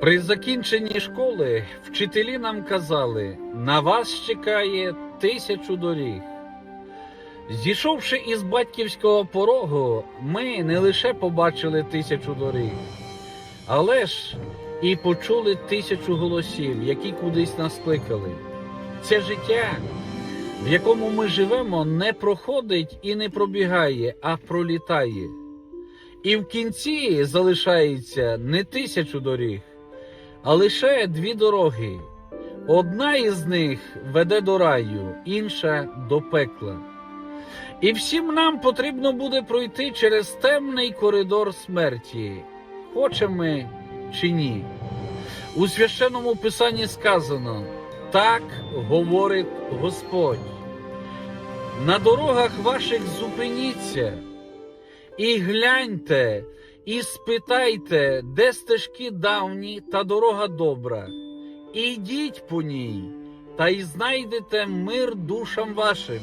При закінченні школи вчителі нам казали, на вас чекає тисячу доріг. Зійшовши із батьківського порогу, ми не лише побачили тисячу доріг, але ж і почули тисячу голосів, які кудись нас кликали. Це життя, в якому ми живемо, не проходить і не пробігає, а пролітає. І в кінці залишається не тисячу доріг, а лише дві дороги. Одна із них веде до раю, інша до пекла. І всім нам потрібно буде пройти через темний коридор смерті, хочемо ми чи ні. У священному писанні сказано: так говорить Господь. На дорогах ваших зупиніться і гляньте, і спитайте, де стежки давні та дорога добра. І йдіть по ній, та й знайдете мир душам вашим.